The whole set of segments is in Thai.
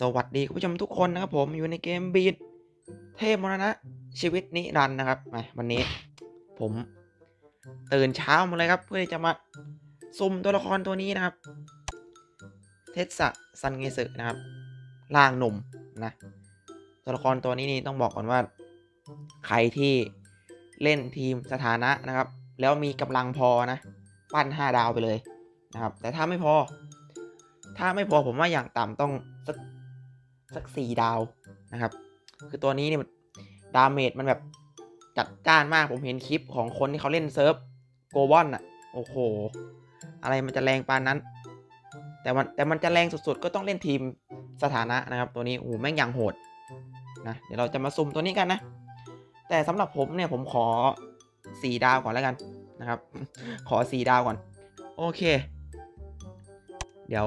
สวัสดีคุณผู้ชมทุกคนนะครับผมอยู่ในเกมบีดเทพมรณะชีวิตนิรันดร์นะครับมาวันนี้ ผมตื่นเช้ามาเลยครับ เพื่อที่จะมาซุ่มตัวละครตัวนี้นะครับ เทสสะซันเงสึนะครับร่างหนุ่มนะ ตัวละครตัวนี้นี่ต้องบอกก่อนว่า ใครที่เล่นทีมสถานะนะครับ แล้วมีกำลังพอนะ ปั้น 5 ดาวไปเลยนะครับ แต่ถ้าไม่พอ ถ้าไม่พอผมว่าอย่างต่ำต้อง สักสี่ดาวนะครับ คือตัวนี้เนี่ยดาเมจมันแบบจัดจ้านมากผมเห็นคลิปของคนที่เขาเล่นเซิร์ฟโกวอนอะโอ้โห อะไรมันจะแรงปานนั้น แต่มันแต่มันจะแรงสุดๆ ก็ต้องเล่นทีมสถานะนะครับ ตัวนี้โอ้โหแม่งอย่างโหดนะเดี๋ยวเราจะมาซุ่มตัวนี้กันนะ แต่สำหรับผมเนี่ยผมขอสี่ดาวก่อนแล้วกันนะครับ ขอสี่ดาวก่อน โอเค เดี๋ยว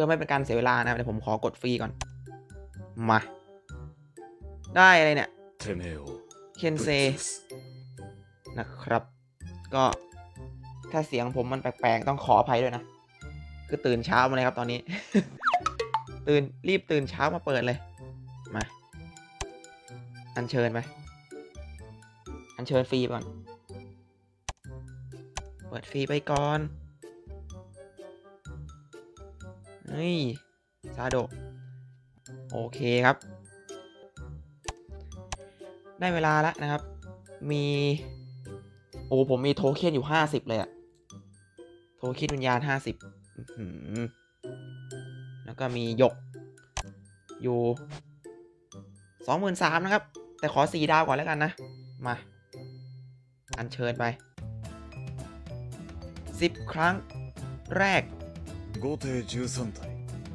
พื่อไม่เป็นการเสียเวลานะเดี๋ยวผมขอกดฟรีก่อน มา ได้อะไรเนี่ยเคนเซนะครับ ก็ถ้าเสียงผมมันแปลกๆ ต้องขออภัยด้วยนะ คือตื่นเช้ามาเลยครับตอนนี้ ตื่นรีบตื่นเช้ามาเปิดเลย มา อันเชิญไปอันเชิญฟรีก่อน เปิดฟรีไปก่อน ฮ้ยซาโดะโอเคครับ ได้เวลาแล้วนะครับ มี โอ้ผมมีโทเค็นอยู่ห้าสิบเลยอะโทเค็นวิญญาณห้าสิบแล้วก็มีหยก อยู่สองหมื่นสามนะครับ แต่ขอสี่ดาวก่อนแล้วกันนะ มา อัญเชิญไปสิบครั้งแรก 5艇13体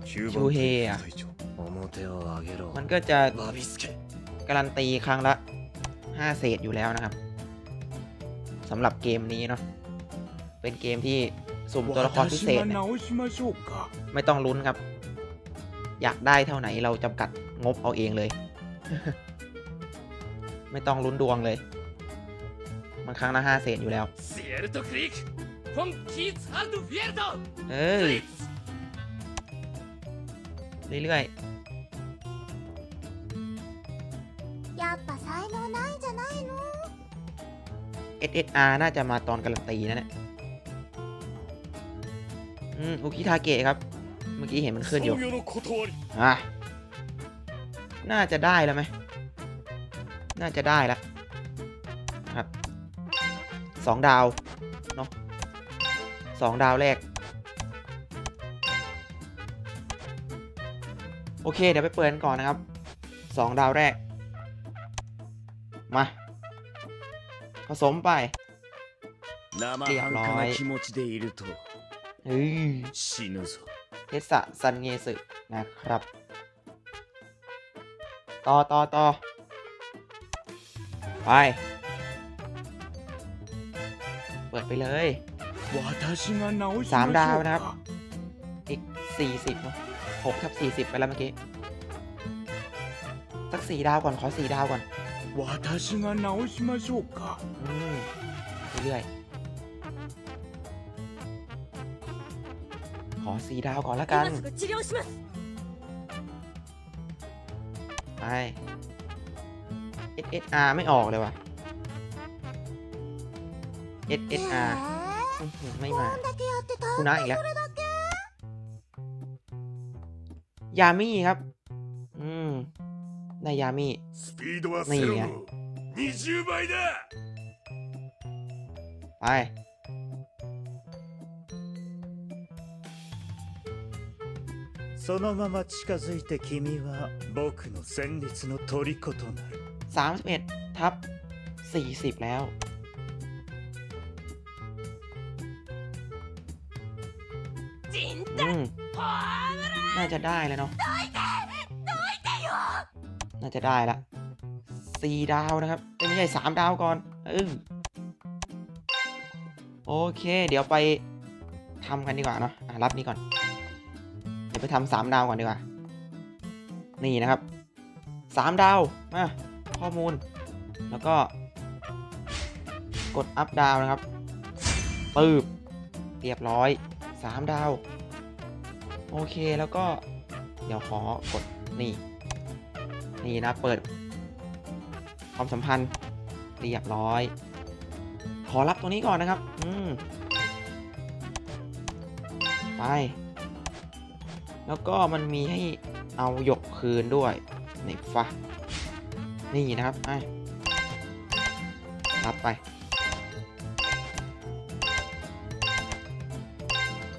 9周番平や隊長表を上げろ มันก็จะ バビスケ การันตีครั้งละ 5 เศษอยู่แล้วนะครับสำหรับเกมนี้เนาะเป็นเกมที่สุ่มตัวละครพิเศษ 私が เนี่ย 直しましょうか ไม่ต้องลุ้นครับ อยากได้เท่าไหนเราจำกัดงบเอาเองเลย ไม่ต้องลุ้นดวงเลย มันครั้งละ 5 เศษอยู่แล้ว เออเรื่อยๆาร์น่าจะมาตอนการันตีนะเนี่ยอืมอุกิทาเกะครับ เมื่อกี้เห็นมันเคลื่อนอยู่อะน่าจะได้แล้วไหม น่าจะได้แล้วครับสองดาว 2 ดาวแรก โอเค เดี๋ยวไปเปิดก่อนนะครับ 2 ดาวแรก มา ผสมไป เรียบร้อยเฮ้ยเทสะซันเงสึนะครับ ต่อต่อต่อไป เปิดไปเลย สามดาวนะครับ อีกสี่สิบหกทับสี่สิบไปแล้วเมื่อกี้ สักสี่ดาวก่อน ขอสี่ดาวก่อนอืมเรื่อยขอสี่ดาวก่อนละกัน ไป SSR ไม่ออกเลยว่ะ SSR ไม่มา こんだけやってた คุณน้าอีกแล้ว ยามี่ครับ อืมได้ยามี่ スピードはセロの20倍だ ไป そのまま近づいて君は僕の戦慄の虜となる31ทับ40 แล้ว อืมポーน่าจะได้แล้วเนาะน่าจะได้ละสี่ดาวนะครับเอ้ยไม่ใช่สามดาวก่อนเออโอเค เดี๋ยวไปทำกันดีกว่าเนาะอะรับนี้ก่อน เดี๋ยวไปทำสามดาวก่อนดีกว่า นี่นะครับสามดาวมาข้อมูล แล้วก็ กดอัพดาวนะครับปึ๊บเรียบร้อยสามดาว โอเคแล้วก็เดี๋ยวขอกดนี่ นี่นะเปิด ความสัมพันธ์เรียบร้อย ขอรับตัวนี้ก่อนนะครับ อืมไป แล้วก็มันมีให้เอาหยกคืนด้วยไหนฟะนี่นะครับไอ้รับไป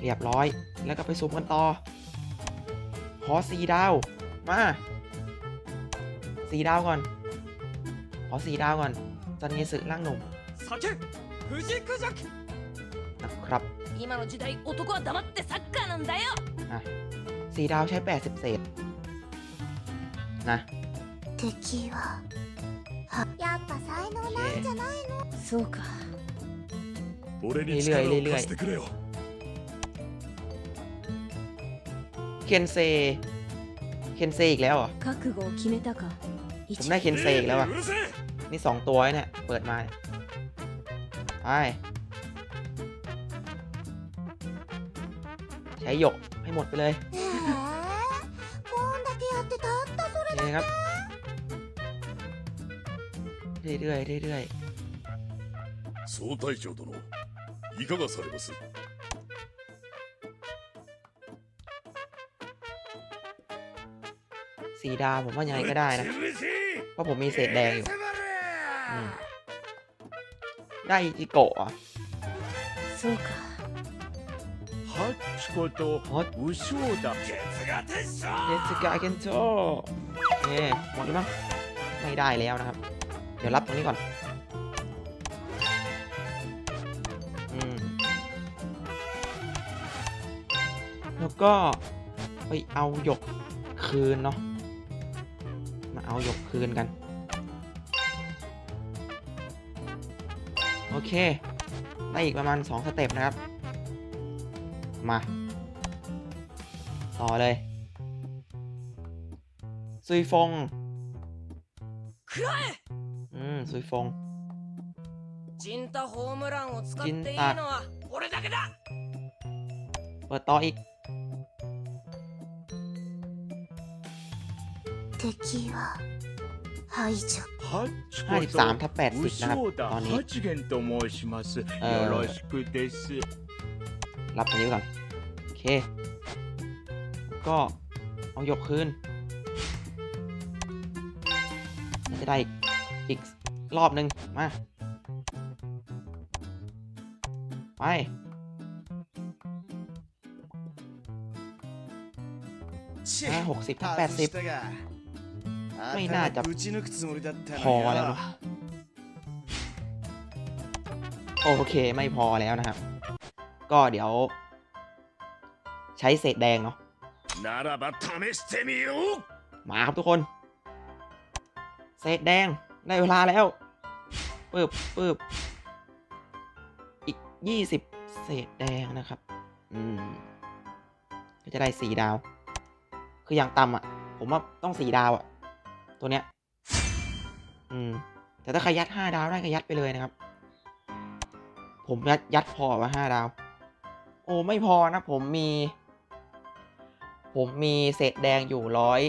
เรียบร้อย แล้วก็ไปสุ่มกันต่อ ขอสีดาว มาสีดาวก่อน ขอสีดาวก่อนจันเงสึร่างหนุ่ม 酒藤クジャク นะครับ 今の時代男は黙ってサッカーなんだよ อ่ะสีดาวใช้ 80 เศษ นะ 敵ははやっぱ才能ないんじゃないそうか俺に力をเรื่อยๆ貸してくれよ คนเซ เคนเซอีกแล้วเหรอ 覚悟を決めたか ผมได้เคนเซอีกแล้วอะ うるせえ นี่สองตัวไอ้เนี่ย เปิดมาเนี่ยไป ใช้หยกให้หมดไปเลย へえこんだけやってたったそれนี่ครับ เรื่อยๆเรื่อย 総隊長殿いかがされます สีดาวผมว่ายังไงก็ได้นะ เพราะผมมีเศษแดงอยู่อืมได้อิจิโกะเหรอ่ะ そうかハッチこと ฮอต ウショウだケツが鉄章 เดสกาเกนโจนี่หมดแล้วมั้งไม่ได้แล้วนะครับ เดี๋ยวรับตรงนี้ก่อน อืม แล้วก็ไปเอาหยกคืนเนาะ มาเอาหยกคืนกัน โอเค ได้อีกประมาณ 2 สเต็ปนะครับ มา ต่อเลย ซุยฟง 食らえ อืม ซุยฟง ジンタホームランを使っていいジンタのは俺だけだ เปิดต่ออีก 敵は排除ハッチこ53ทับ とウ80 シ นะครับ ョウだ ตอนนี้ ハチゲンと申しますよあーろしくです รับตรงนี้ไว้ก่อน โอเค ก็เอาหยกคืนน่าจะได้อีกอีกรอบหนึ่งมา ไป チอ่าหกสิบทับแปดสิบ ไม่น่าจะพอแล้วโอเคไม่พอแล้วนะครับ ก็เดี๋ยว ใช้เศษแดงเนาะมาครับทุกคน เศษแดงได้เวลาแล้วปึ๊บปึ๊บอีกยี่สิบเศษแดงนะครับ อืม ก็จะได้สี่ดาว คืออย่างต่ำอะ่ะ ผมว่าต้องสี่ดาวอะ่ะ ตัวเนี้ย อืม แต่ถ้าใครยัดห้าดาวได้ก็ยัดไปเลยนะครับ ผมยัดยัดพอว่าห้าดาว โอ้ไม่พอนะ ผมมี ผมมีเศษแดงอยู่ร้อย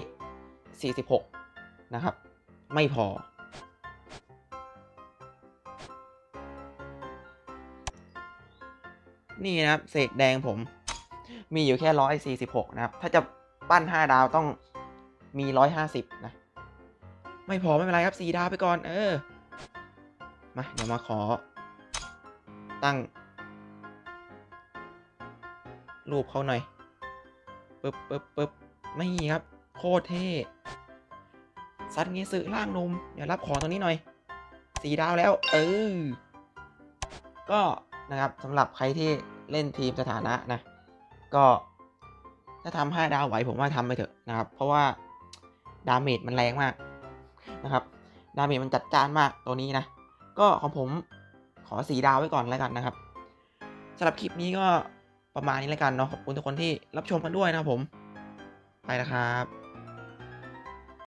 สี่สิบหกนะครับ ไม่พอ นี่นะครับ เศษแดงผม มีอยู่แค่ร้อยสี่สิบหกนะครับ ถ้าจะปั้นห้าดาวต้องมีร้อยห้าสิบนะ ไม่พอไม่เป็นไรครับสี่ดาวไปก่อน เออ มาเดี๋ยวมาขอ ตั้ง รูปเขาหน่อยปึ๊บปึ๊บปึ๊บไม่ครับ โคตรเท่ซัดงี้ยสื่อล่างนมเดี๋ยวรับของตรงนี้หน่อยสี่ดาวแล้ว เออ ก็นะครับสำหรับใครที่เล่นทีมสถานะนะ ก็ถ้าทำห้าดาวไหวผมว่าทำไปเถอะนะครับ เพราะว่าดาเมจมันแรงมาก นะครับดาเมจมันจัดจ้านมากตัวนี้นะ ก็ของผมขอสีดาวไว้ก่อนแล้วกันนะครับสำหรับคลิปนี้ก็ประมาณนี้แล้วกันเนาะขอบคุณทุกคนที่รับชมกันด้วยนะครับผม ไปนะครับ